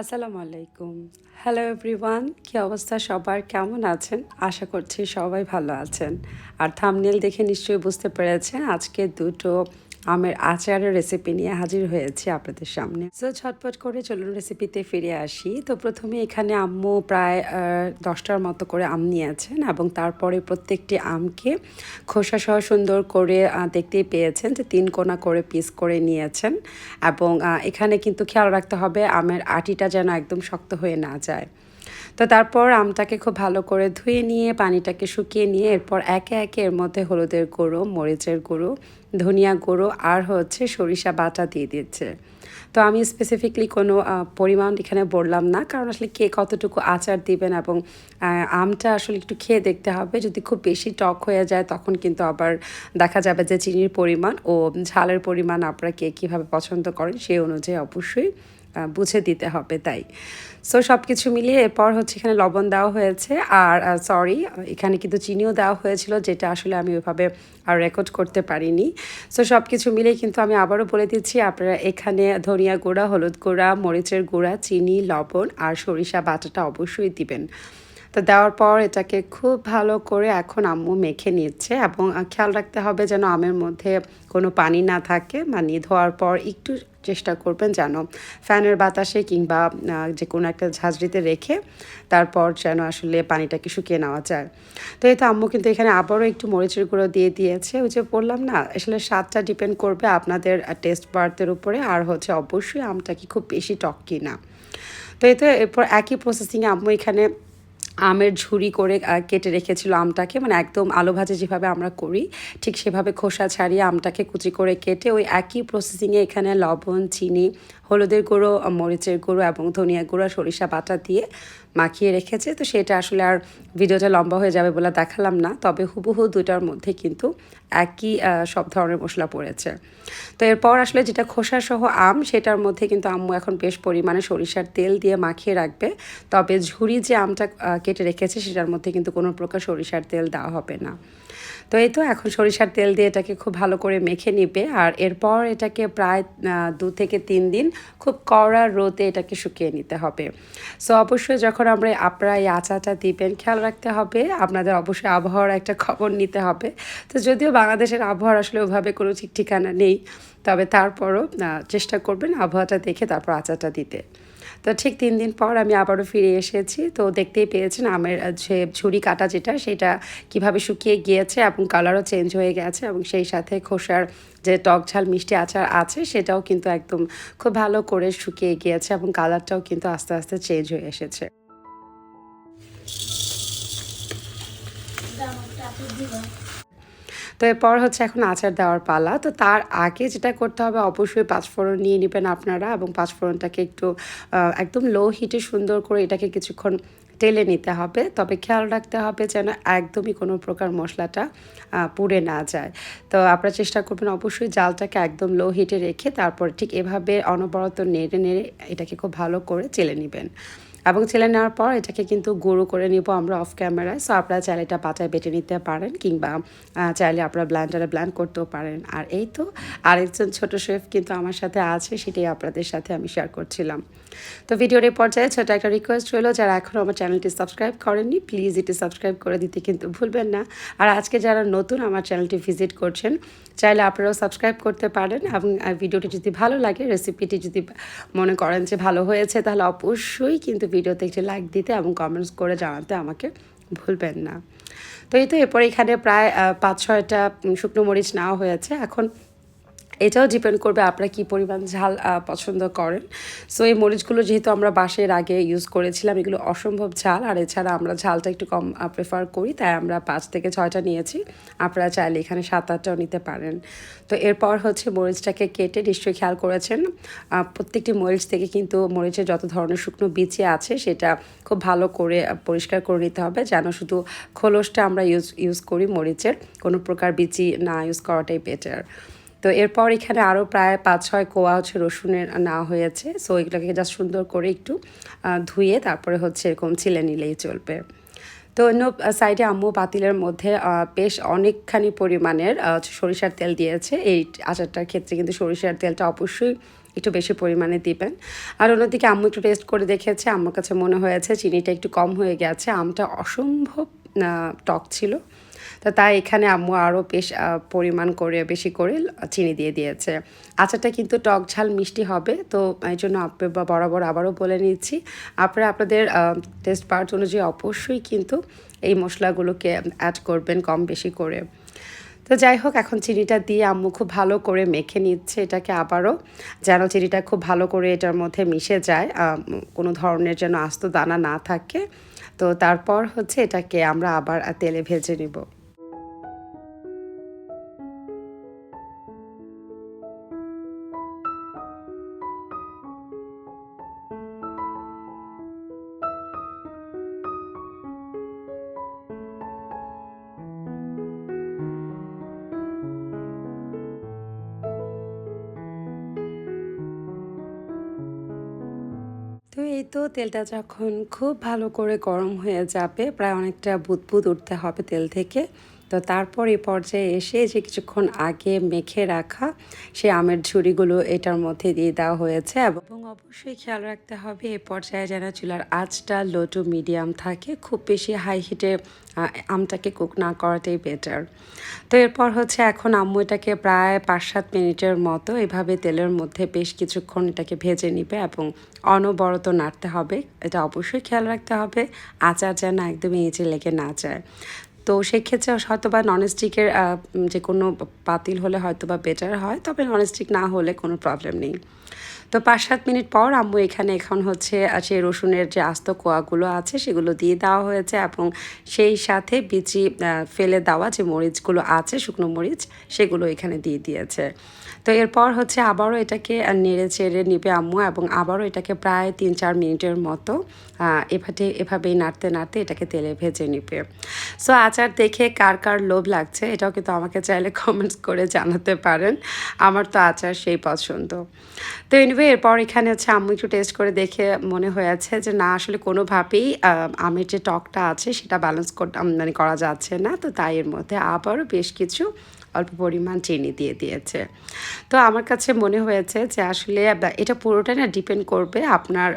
আসসালামু আলাইকুম। Hello everyone কি অবস্থা সবার? কেমন আছেন? আশা করছি সবাই ভালো আছেন। আর থামনেল দেখে নিশ্চয়ই বুঝতে পেরেছেন, আজকে দুটো আমের আচারের রেসিপি নিয়ে হাজির হয়েছি আপনাদের সামনে। সো ছটপট করে চলুন রেসিপিতে ফিরে আসি। তো প্রথমে এখানে আম্মু প্রায় দশটার মতো করে আম নিয়েছেন এবং তারপরে প্রত্যেকটি আমকে খোসা সহ সুন্দর করে দেখতেই পেয়েছেন যে তিন কোনা করে পিস করে নিয়েছেন এবং এখানে কিন্তু খেয়াল রাখতে হবে আমের আটিটা যেন একদম শক্ত হয়ে না যায়। তো তারপর আমটাকে খুব ভালো করে ধুয়ে নিয়ে, পানিটাকে শুকিয়ে নিয়ে এরপর একে একে এর মধ্যে হলুদের গুঁড়ো, মরিচের গুঁড়ো ধনিয়া গুঁড়ো আর হচ্ছে সরিষা বাটা দিয়ে দিচ্ছে তো আমি স্পেসিফিকলি কোনো পরিমাণ এখানে বললাম না, কারণ আসলে কে কতটুকু আচার দিবেন এবং আমটা আসলে একটু খেয়ে দেখতে হবে। যদি খুব বেশি টক হয়ে যায়, তখন কিন্তু আবার দেখা যাবে যে চিনির পরিমাণ ও ঝালের পরিমাণ আপনারা কে কীভাবে পছন্দ করেন, সেই অনুযায়ী অবশ্যই বুঝে দিতে হবে তাই। সো সব কিছু মিলিয়ে এরপর হচ্ছে এখানে লবণ দেওয়া হয়েছে আর সরি এখানে কিন্তু চিনিও দেওয়া হয়েছিল যেটা আসলে আমি ওইভাবে আর রেকর্ড করতে পারিনি। সো সব কিছু মিলিয়ে কিন্তু আমি আবারও বলে দিচ্ছি, আপনারা এখানে ধনিয়া গুঁড়া, হলুদ গুঁড়া, মরিচের গুঁড়া, চিনি, লবণ আর সরিষা বাটাটা অবশ্যই দিবেন। তো দেওয়ার পর এটাকে খুব ভালো করে এখন আম্মু মেখে নিচ্ছে এবং খেয়াল রাখতে হবে যেন আমের মধ্যে কোনো পানি না থাকে। মানে ধোয়ার পর একটু চেষ্টা করবেন যেন ফ্যানের বাতাসে কিংবা যে কোনো একটা ঝাঁঝরিতে রেখে তারপর যেন আসলে পানিটাকে শুকিয়ে নেওয়া যায়। তো এই তো আম্মু কিন্তু এখানে আবারও একটু মরিচের গুঁড়ো দিয়ে দিয়েছে। ওই যে বললাম না, আসলে স্বাদটা ডিপেন্ড করবে আপনাদের টেস্ট বার্থের উপরে। আর হচ্ছে অবশ্যই আমটা কি খুব বেশি টক কি না তো এতে এরপর একই প্রসেসিংয়ে আম্মু এখানে আমের ঝুরি করে কেটে রেখেছিল আমটাকে। মানে একদম আলু ভাজে যেভাবে আমরা করি, ঠিক সেভাবে খোসা ছাড়িয়ে আমটাকে কুচি করে কেটে ওই একই প্রসেসিংয়ে এখানে লবণ, চিনি, হলুদের গুঁড়ো, মরিচের গুঁড়ো এবং ধনিয়া গুঁড়ো সরিষা বাটা দিয়ে মাখিয়ে রেখেছে। তো সেটা আসলে আর ভিডিওটা লম্বা হয়ে যাবে বলে দেখালাম না। তবে হুবহু দুটার মধ্যে কিন্তু একই সব ধরনের মশলা পড়েছে। তো এরপর আসলে যেটা খোসা সহ আম, সেটার মধ্যে কিন্তু আম্মু এখন বেশ পরিমাণে সরিষার তেল দিয়ে মাখিয়ে রাখবে। তবে ঝুরি যে আমটা কেটে রেখেছে, সেটার মধ্যে কিন্তু কোনো প্রকার সরিষার তেল দেওয়া হবে না। তো এই তো এখন সরিষার তেল দিয়ে এটাকে খুব ভালো করে মেখে নিবে। আর এরপর এটাকে প্রায় দু থেকে তিন দিন খুব কড়া রোদে এটাকে শুকিয়ে নিতে হবে। সো অবশ্যই যখন আমরা আপনারা এই আচাটা দিবেন, খেয়াল রাখতে হবে। আপনাদের অবশ্যই আবহাওয়ার একটা খবর নিতে হবে। তো যদিও বাংলাদেশের আবহাওয়ার আসলে ওভাবে কোনো ঠিক ঠিকানা নেই। তবে তারপরও চেষ্টা করবেন আবহাওয়াটা দেখে তারপর আচারটা দিতে। তো ঠিক তিন দিন পর আমি আবারও ফিরে এসেছি। তো দেখতেই পেয়েছেন আমের যে ঝুড়ি কাটা যেটা, সেটা কীভাবে শুকিয়ে গিয়েছে এবং কালারও চেঞ্জ হয়ে গেছে এবং সেই সাথে খোসার যে টক ঝাল, মিষ্টি আচার আছে, সেটাও কিন্তু একদম খুব ভালো করে শুকিয়ে গিয়েছে এবং কালারটাও কিন্তু আস্তে আস্তে চেঞ্জ হয়ে এসেছে। তো এরপর হচ্ছে এখন আচার দেওয়ার পালা। তো তার আগে যেটা করতে হবে, অবশ্যই পাঁচফোড়ন নিয়ে নেবেন আপনারা এবং পাঁচফোড়নটাকে একটু একদম লো হিটে সুন্দর করে এটাকে কিছুক্ষণ টেলে নিতে হবে। তবে খেয়াল রাখতে হবে যেন একদমই কোনো প্রকার মশলাটা পুড়ে না যায়। তো আপনারা চেষ্টা করবেন অবশ্যই জালটাকে একদম লো হিটে রেখে তারপর ঠিক এভাবে অনবরত নেড়ে নেড়ে এটাকে খুব ভালো করে চেলে নেবেন। এবং ছেলে নেওয়ার পর এটাকে কিন্তু গুঁড়ো করে নিব আমরা অফ ক্যামেরায় সো আপনারা চাইলে এটা পাটায় বেটে নিতে পারেন কিংবা চাইলে আপনারা ব্ল্যান্ডারে ব্ল্যান্ড করতেও পারেন। আর এই তো আরেকজন ছোট শেফ কিন্তু আমার সাথে আছে, সেটাই আপনাদের সাথে আমি শেয়ার করছিলাম। তো ভিডিওর এই পর্যায়ে ছোট একটা রিকোয়েস্ট রইল, যারা এখনও আমার চ্যানেলটি সাবস্ক্রাইব করেননি প্লিজ এটি সাবস্ক্রাইব করে দিতে কিন্তু ভুলবেন না। আর আজকে যারা নতুন আমার চ্যানেলটি ভিজিট করছেন, চাইলে আপনারাও সাবস্ক্রাইব করতে পারেন এবং ভিডিওটি যদি ভালো লাগে রেসিপিটি যদি মনে করেন যে ভালো হয়েছে, তাহলে অবশ্যই কিন্তু ভিডিওতে একটি লাইক দিতে এবং কমেন্টস করে জানাতে আমাকে ভুলবেন না। তো এই তো এরপর এখানে প্রায় পাঁচ ছয়টা শুকনো মরিচ নেওয়া হয়েছে। এখন এটাও ডিপেন্ড করবে আপনারা কী পরিমাণ ঝাল পছন্দ করেন। সো এই মরিচগুলো যেহেতু আমরা বাসের আগে ইউজ করেছিলাম, এগুলো অসম্ভব ঝাল। আর এছাড়া আমরা ঝালটা একটু কম প্রেফার করি, তাই আমরা পাঁচ থেকে ছয়টা নিয়েছি। আপনারা চাইলে এখানে সাত আটটাও নিতে পারেন। তো, এরপর হচ্ছে মরিচটাকে কেটে নিশ্চয়ই খেয়াল করেছেন প্রত্যেকটি মরিচ থেকে কিন্তু মরিচের যত ধরনের শুকনো বিচি আছে, সেটা খুব ভালো করে পরিষ্কার করে নিতে হবে। যেন শুধু খোলসটা আমরা ইউজ ইউজ করি মরিচের, কোনো প্রকার বিচি না ইউজ করাটাই বেটার তো এরপর এখানে আরও প্রায় পাঁচ ছয় কোয়া হচ্ছে রসুনের নেওয়া হয়েছে। সো এগুলোকে জাস্ট সুন্দর করে একটু ধুয়ে তারপরে হচ্ছে এরকম ছিলে নিলেই চলবে। তো অন্য সাইডে আম্মু পাতিলের মধ্যে বেশ অনেকখানি পরিমাণের সরিষার তেল দিয়েছে। এই আচারটার ক্ষেত্রে কিন্তু সরিষার তেলটা অবশ্যই একটু বেশি পরিমাণে দিবেন। আর অন্যদিকে আম্মু একটু টেস্ট করে দেখেছে। আমার কাছে মনে হয়েছে, চিনিটা একটু কম হয়ে গেছে। আমটা অসম্ভব টক ছিল। তো তাই এখানে আম্মু আরও বেশ পরিমাণ করে, বেশি করে চিনি দিয়ে দিয়েছে। আচারটা কিন্তু টক ঝাল মিষ্টি হবে, তো এই জন্য বা বরাবর আবারও বলে নিচ্ছি। আপনারা আপনাদের টেস্ট পাওয়ার অনুযায়ী অবশ্যই কিন্তু এই মশলাগুলোকে অ্যাড করবেন কম বেশি করে। তো যাই হোক, এখন চিনিটা দিয়ে আম্মু খুব ভালো করে মেখে নিচ্ছে এটাকে আবারও। যেন চিনিটা খুব ভালো করে এটার মধ্যে মিশে যায় কোনো ধরনের যেন আস্ত দানা না থাকে। তো তারপর হচ্ছে এটাকে আমরা আবার তেলে ভেজে নিব। তো এই তো তেলটা যখন খুব ভালো করে গরম হয়ে যাবে, প্রায় অনেকটা বুদবুদ উঠতে হবে তেল থেকে। তো তারপর এই পর্যায়ে এসে যে কিছুক্ষণ আগে মেখে রাখা সেই আমের ঝুড়িগুলো এটার মধ্যে দিয়ে দেওয়া হয়েছে এবং অবশ্যই খেয়াল রাখতে হবে এই পর্যায়ে যেন চুলার আঁচটা লো টু মিডিয়াম থাকে। খুব বেশি হাই হিটে আমটাকে কুক না করাটাই বেটার তো এরপর হচ্ছে এখন আম্মু এটাকে প্রায় পাঁচ সাত মিনিটের মতো এভাবে তেলের মধ্যে বেশ কিছুক্ষণ এটাকে ভেজে নিবে এবং অনবরত নাড়তে হবে। এটা অবশ্যই খেয়াল রাখতে হবে। আচার যেন একদমই নিচে লেগে না যায়। তো সেক্ষেত্রে হয়তো বা ননস্টিকের যে কোনো পাতিল হলে হয়তো বা বেটার হয়, তবে ননস্টিক না হলে কোনো প্রবলেম নেই। তো পাঁচ সাত মিনিট পর আম্মু এখানে এখন হচ্ছে সেই রসুনের যে আস্ত কোয়াগুলো আছে সেগুলো দিয়ে দেওয়া হয়েছে এবং সেই সাথে বিচি ফেলে দেওয়া যে মরিচগুলো আছে, শুকনো মরিচ, সেগুলো এখানে দিয়ে দিয়েছে। তো এরপর হচ্ছে আবারও এটাকে নেড়ে চেড়ে নিবে আম্মু এবং আবারও এটাকে প্রায় তিন চার মিনিটের মতো এভাবে, এভাবেই নাড়তে নাড়তে এটাকে তেলে ভেজে নিবে। সো আচার দেখে কার কার লোভ লাগছে এটাও কিন্তু আমাকে চাইলে কমেন্টস করে জানাতে পারেন। আমার তো আচার সেই পছন্দ। তো এনিওয়ে এরপর এখানে হচ্ছে আম্মু একটু টেস্ট করে দেখে মনে হয়েছে যে না, আসলে কোনোভাবেই আমের যে টকটা আছে সেটা ব্যালেন্স মানে করা যাচ্ছে না। তো তাই এর মধ্যে আবারও বেশ কিছু অল্প পরিমাণ চিনি দিয়ে দিয়েছে। তো আমার কাছে মনে হয়েছে যে আসলে এটা পুরোটাই না ডিপেন্ড করবে আপনার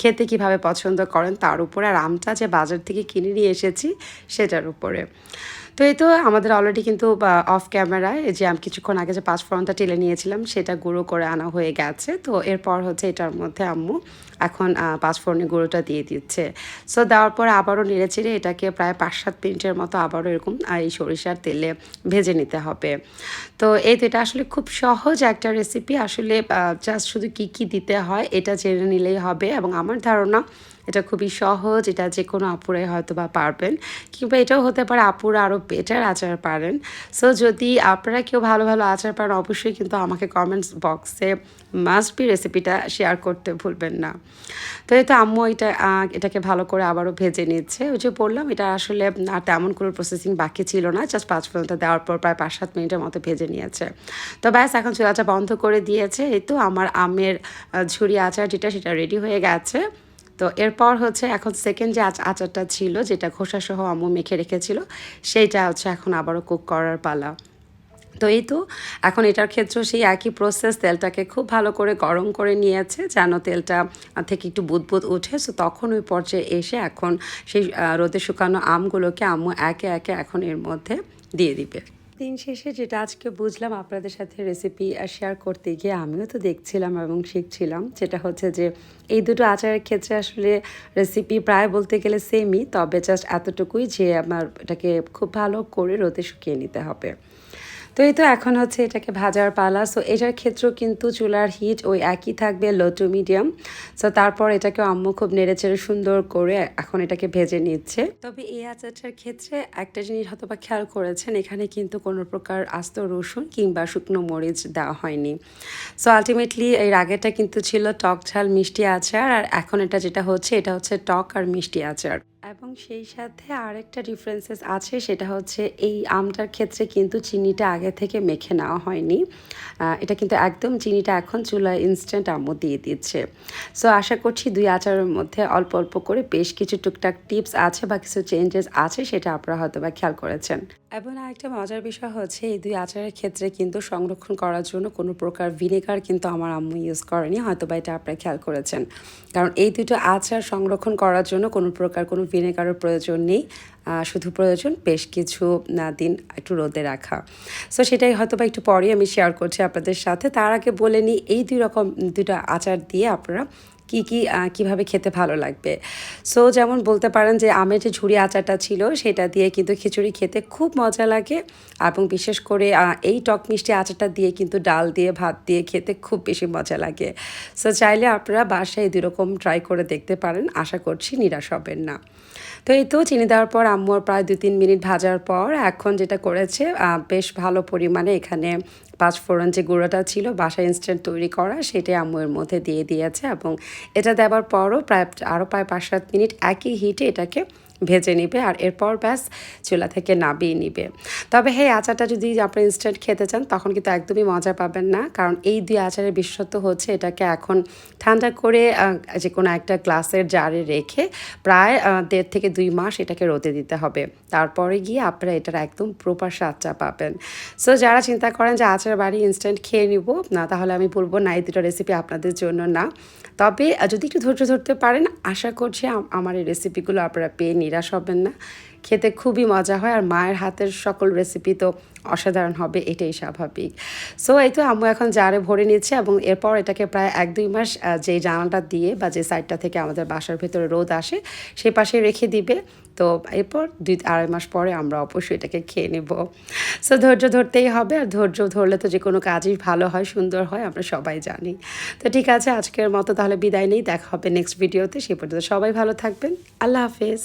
খেতে কীভাবে পছন্দ করেন, তার উপরে আর আমটা যে বাজার থেকে কিনে নিয়ে এসেছি, সেটার উপরে। তো এই তো আমাদের অলরেডি কিন্তু অফ ক্যামেরায় যে আমি কিছুক্ষণ আগে যে পাঁচফোড়নটা টেলে নিয়েছিলাম, সেটা গুঁড়ো করে আনা হয়ে গেছে। তো এরপর হচ্ছে এটার মধ্যে আম্মু এখন পাঁচফোড়নের গুঁড়োটা দিয়ে দিচ্ছে। সো দেওয়ার পর আবারও নেড়ে চেড়ে এটাকে প্রায় পাঁচ সাত মিনিটের মতো আবারও এরকম এই সরিষার তেলে ভেজে নিতে হবে। তো এই তো এটা আসলে খুব সহজ একটা রেসিপি আসলে জাস্ট শুধু কি কি দিতে হয়, এটা জেনে নিলেই হবে। এবং আমার ধারণা এটা খুবই সহজ, এটা যে কোনো আপুরাই হয়তো বা পারবেন। কিংবা এটাও হতে পারে আপুরা আরও বেটার আচার পারেন। সো যদি আপনারা কেউ ভালো ভালো আচার পারেন অবশ্যই কিন্তু আমাকে কমেন্টস বক্সে মাস্ট বি রেসিপিটা শেয়ার করতে ভুলবেন না। তো এই তো আম্মু এটা এটাকে ভালো করে আবারও ভেজে নিচ্ছে। ওই যে বললাম, এটা আসলে আর তেমন কোনো প্রসেসিং বাকি ছিল না জাস্ট পাঁচ পর্যন্ত দেওয়ার পর প্রায় পাঁচ সাত মিনিটের মতো ভেজে নিয়েছে। তো ব্যাস, এখন চুলাটা বন্ধ করে দিয়েছে। এই তো আমার আমের ঝুরি আচার যেটা, সেটা রেডি হয়ে গেছে। তো এরপর হচ্ছে এখন সেকেন্ড যে আচ- আচারটা ছিল, যেটা খোসা সহ আম্মু মেখে রেখেছিল, সেইটা হচ্ছে এখন আবারও কুক করার পালা। তো এই তো, এখন এটার ক্ষেত্রেও সেই একই প্রসেস তেলটাকে খুব ভালো করে গরম করে নিয়েছে, যেন তেলটা থেকে একটু বুদবুদ উঠে। সো তখন ওই পর্যায়ে এসে এখন সেই রোদে শুকানো আমগুলোকে আম্মু একে একে এখন এর মধ্যে দিয়ে দিবে। দিন শেষে যেটা আজকে বুঝলাম আপনাদের সাথে রেসিপি শেয়ার করতে গিয়ে আমিও তো দেখছিলাম এবং শিখছিলাম। যেটা হচ্ছে যে এই দুটো আচারের ক্ষেত্রে আসলে রেসিপি প্রায় বলতে গেলে সেমই তবে জাস্ট এতটুকুই যে আমার এটাকে খুব ভালো করে রোদে শুকিয়ে নিতে হবে। তো এই তো এখন হচ্ছে এটাকে ভাজার পালা। সো এটার ক্ষেত্রেও কিন্তু চুলার হিট ওই একই থাকবে লো টু মিডিয়াম সো তারপর এটাকে আম্মু খুব নেড়ে চেড়ে সুন্দর করে এখন এটাকে ভেজে নিচ্ছে। তবে এই আচারটার ক্ষেত্রে একটা জিনিস হয়তো বা খেয়াল করেছেন, এখানে কিন্তু কোনো প্রকার আস্ত রসুন কিংবা শুকনো মরিচ দেওয়া হয়নি। সো আলটিমেটলি এই আগেরটা কিন্তু ছিল টক ঝাল মিষ্টি আচার, আর এখন এটা যেটা হচ্ছে, এটা হচ্ছে টক আর মিষ্টি আচার। এবং সেই সাথে আরেকটা ডিফারেন্সেস আছে, সেটা হচ্ছে এই আমটার ক্ষেত্রে কিন্তু চিনিটা আগে থেকে মেখে নেওয়া হয়নি। এটা কিন্তু একদম চিনিটা এখন চুলায় ইনস্ট্যান্ট আমও দিয়ে দিচ্ছে। সো আশা করছি দুই আচারের মধ্যে অল্প অল্প করে বেশ কিছু টুকটাক টিপস আছে বা কিছু চেঞ্জেস আছে, সেটা আপনারা হয়তো বা খেয়াল করেছেন। এবং আরেকটা মজার বিষয় হচ্ছে, এই দুই আচারের ক্ষেত্রে কিন্তু সংরক্ষণ করার জন্য কোনো প্রকার ভিনেগার কিন্তু আমার আম্মু ইউজ করেনি হয়তো বা এটা আপনারা খেয়াল করেছেন। কারণ এই দুটো আচার সংরক্ষণ করার জন্য কোনো প্রকার কোনো ভিনেগারের প্রয়োজন নেই শুধু প্রয়োজন বেশ কিছু দিন একটু রোদে রাখা। সো সেটাই হয়তো বা একটু পরেই আমি শেয়ার করছি আপনাদের সাথে। তার আগে বলে নিই, এই দুই রকম দুটো আচার দিয়ে আপনারা কি কি কীভাবে খেতে ভালো লাগবে? সো যেমন বলতে পারেন যে, আমের যে ঝুড়ি আচারটা ছিল, সেটা দিয়ে কিন্তু খিচুড়ি খেতে খুব মজা লাগে। এবং বিশেষ করে এই টক মিষ্টি আচারটা দিয়ে কিন্তু ডাল দিয়ে, ভাত দিয়ে খেতে খুব বেশি মজা লাগে। সো চাইলে আপনারা বাসায় দুই রকম ট্রাই করে দেখতে পারেন। আশা করছি নিরাশ হবেন না। তো এই তো চিনি দেওয়ার পর আম্মুর প্রায় দু তিন মিনিট ভাজার পর এখন যেটা করেছে বেশ ভালো পরিমাণে এখানে পাঁচফোড়ন যে গুঁড়োটা ছিল বাসা ইনস্ট্যান্ট তৈরি করা সেটাই আম্মুয়ের মধ্যে দিয়ে দিয়েছে এবং এটা দেওয়ার পরও প্রায়, আরও প্রায় পাঁচ সাত মিনিট একই হিটে এটাকে ভেজে নিবে আর এরপর ব্যাস চুলা থেকে নাবিয়ে নিবে। তবে হ্যাঁ আচারটা যদি আপনারা ইনস্ট্যান্ট খেতে চান, তখন কিন্তু একদমই মজা পাবেন না। কারণ এই দুই আচারের বিশেষত্ব হচ্ছে এটাকে এখন ঠান্ডা করে যে কোনো একটা গ্লাসের জারে রেখে প্রায় দেড় থেকে দুই মাস এটাকে রোদে দিতে হবে। তারপরে গিয়ে আপনারা এটার একদম প্রপার স্বাদটা পাবেন। সো যারা চিন্তা করেন যে আচার বাড়ি ইনস্ট্যান্ট খেয়ে নিব, না, তাহলে আমি বলব, না, এই দুটো রেসিপি আপনাদের জন্য না। তবে যদি একটু ধৈর্য ধরতে পারেন, আশা করছি আমার এই রেসিপিগুলো আপনারা পেয়ে নিরাশ হবেন না খেতে খুবই মজা হয় আর মায়ের হাতের সকল রেসিপি তো অসাধারণ হবে, এটাই স্বাভাবিক। সো এই তো আম্মু এখন জারে ভরে নিচ্ছে এবং এরপর এটাকে প্রায় এক দুই মাস যে জানালটা দিয়ে বা যে সাইডটা থেকে আমাদের বাসার ভেতরে রোদ আসে, সেই পাশে রেখে দিবে। তো এরপর দুই, আড়াই মাস পরে আমরা অবশ্যই এটাকে খেয়ে নেব। সো ধৈর্য ধরতেই হবে আর ধৈর্য ধরলে তো যে কোনো কাজই ভালো হয়, সুন্দর হয়, আমরা সবাই জানি। তো ঠিক আছে, আজকের মতো তাহলে বিদায় নেই, দেখা হবে নেক্সট ভিডিওতে সে পর্যন্ত সবাই ভালো থাকবেন, আল্লাহ হাফেজ।